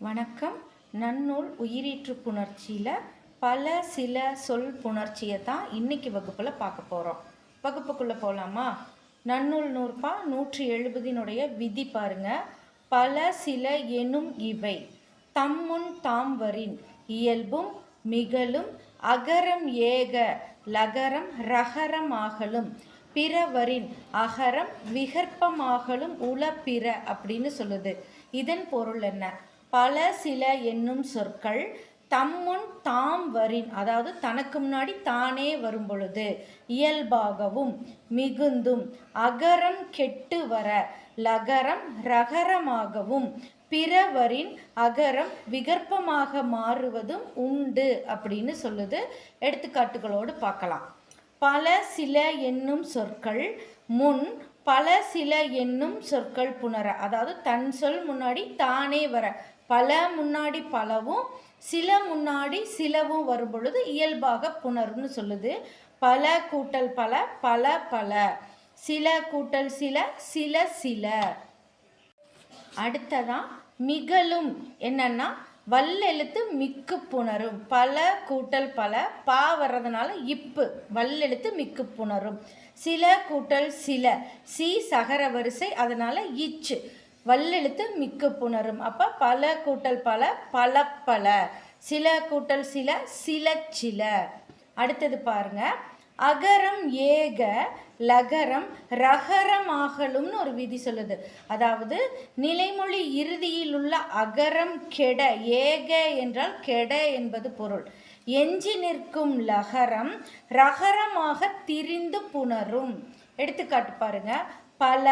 வணக்கம். நன்னூல் உயிரீற்று புணர்ச்சியில் பல சில சொல் புணர்ச்சியை தான் இன்னைக்கு வகுப்பில் பார்க்க போகிறோம் வகுப்புக்குள்ளே போகலாமா நன்னூல் நூற்பா நூற்றி எழுபதினுடைய விதி பாருங்க. பல சில எனும் இவை. தம்முன் தாம் வரின் இயல்பும் மிகலும் அகரம் ஏக லகரம் ரகரம் ஆகலும் பிறவரின் அகரம் விகற்பமாகலும் உள பிற அப்படின்னு சொல்லுது. இதன் பொருள் என்ன? பல சில என்னும் சொற்கள் தம்முன் தாம் வரின் அதாவது தனக்கு முன்னாடி தானே வரும் பொழுது இயல்பாகவும் மிகுந்தும் அகரம் கெட்டு வர லகரம் ரகரமாகவும் பிறவரின் அகரம் விகற்பமாக மாறுவதும் உண்டு அப்படின்னு சொல்லுது. எடுத்துக்காட்டுகளோடு பார்க்கலாம். பல சில என்னும் சொற்கள் முன் பல சில என்னும் சொற்கள் புணர அதாவது தன் சொல் முன்னாடி தானே வர பல முன்னாடி பலவும் சில முன்னாடி சிலவும் வரும் பொழுது இயல்பாக புணரும்னு சொல்லுது. பல கூட்டல் பல பல பல. சில கூட்டல் சில சில சில. அடுத்ததான் மிகலும் என்னன்னா வல்லெழுத்து மிக்கு புணரும். பல கூட்டல் பல பா வர்றதுனால இப்பு வல்லெழுத்து மிக்கு புணரும். சில கூட்டல் சில சி சகர வரிசை அதனால இச்சு. வல்லெழுத்து மிக்க புணரும். அப்போ பல கூட்டல் பல பல பல. சில கூட்டல் சில சில சில. அடுத்தது பாருங்க. அகரம் ஏக லகரம் ரகரமாகலும்னு ஒரு விதி சொல்லுது. அதாவது நிலைமொழி இறுதியில் உள்ள அகரம் கெட ஏக என்றால் கெட என்பது பொருள். எஞ்சி நிற்கும் லகரம் ரகரமாக திரிந்து புணரும். எடுத்துக்காட்டு பாருங்க. பல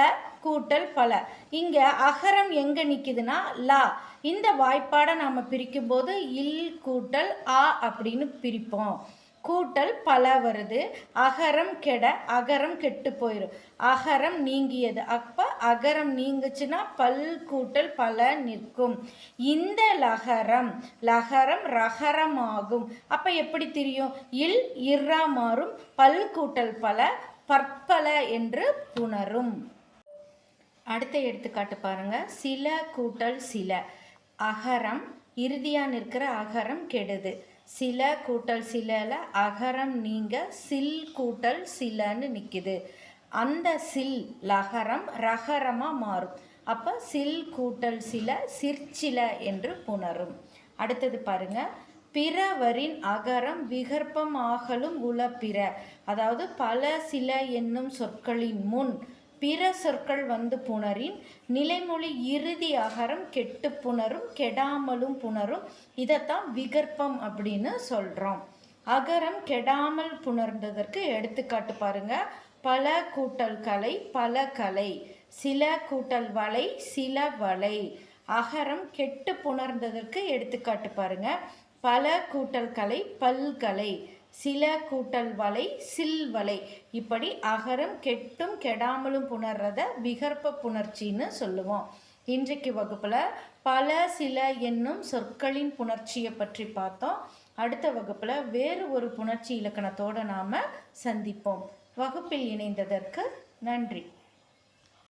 கூட்டல் பல. இங்கே அகரம் எங்கே நிற்கிதுன்னா லா. இந்த வாய்ப்பாடை நாம் பிரிக்கும்போது இல் கூட்டல் ஆ அப்படின்னு பிரிப்போம். கூட்டல் பல வருது அகரம் கெட அகரம் கெட்டு போயிடும் அகரம் நீங்கியது. அப்போ அகரம் நீங்குச்சுன்னா பல் கூட்டல் பல நிற்கும். இந்த லகரம் லகரம் ரகரமாகும். அப்போ எப்படி தெரியும்? இல் இர்ரா மாறும் பல் கூட்டல் பல பற்பல என்று புணரும். அடுத்த எடுத்துக்காட்டு பாருங்க. சில கூட்டல் சில. அகரம் இறுதியாக நிற்கிற அகரம் கெடுது. சில கூட்டல் சிலல அகரம் நீங்க சில் கூட்டல் சிலன்னு நிற்கிது அந்த சில் லகரம் ரகரமாக மாறும். அப்போ சில் கூட்டல் சில சிற்சில என்று புணரும். அடுத்தது பாருங்கள் பிறவரின் அகரம் விகற்பமாகலும் ஆகலும் உள பிற அதாவது பல சில என்னும் சொற்களின் முன் பிற சொற்கள் வந்து புணரின் நிலைமொழி இறுதி அகரம் கெட்டு புணரும் கெடாமலும் புணரும். இதைத்தான் விகற்பம் அப்படின்னு சொல்கிறோம் அகரம் கெடாமல் புணர்ந்ததற்கு எடுத்துக்காட்டு பாருங்க. பல கூட்டல் கலை பல கலை. சில கூட்டல் வலை சில வலை. அகரம் கெட்டு புணர்ந்ததற்கு எடுத்துக்காட்டு பாருங்கள் பல கூட்டல் கலை பல்கலை சில கூட்டல் வலை சில் வலை இப்படி அகரம் கெட்டும் கெடாமலும் புணர்றத விகற்ப புணர்ச்சின்னு சொல்லுவோம். இன்றைக்கு வகுப்பில் பல சில என்னும் சொற்களின் புணர்ச்சியை பற்றி பார்த்தோம். அடுத்த வகுப்பில் வேறு ஒரு புணர்ச்சி இலக்கணத்தோடு நாம் சந்திப்போம். வகுப்பில் இணைந்ததற்கு நன்றி.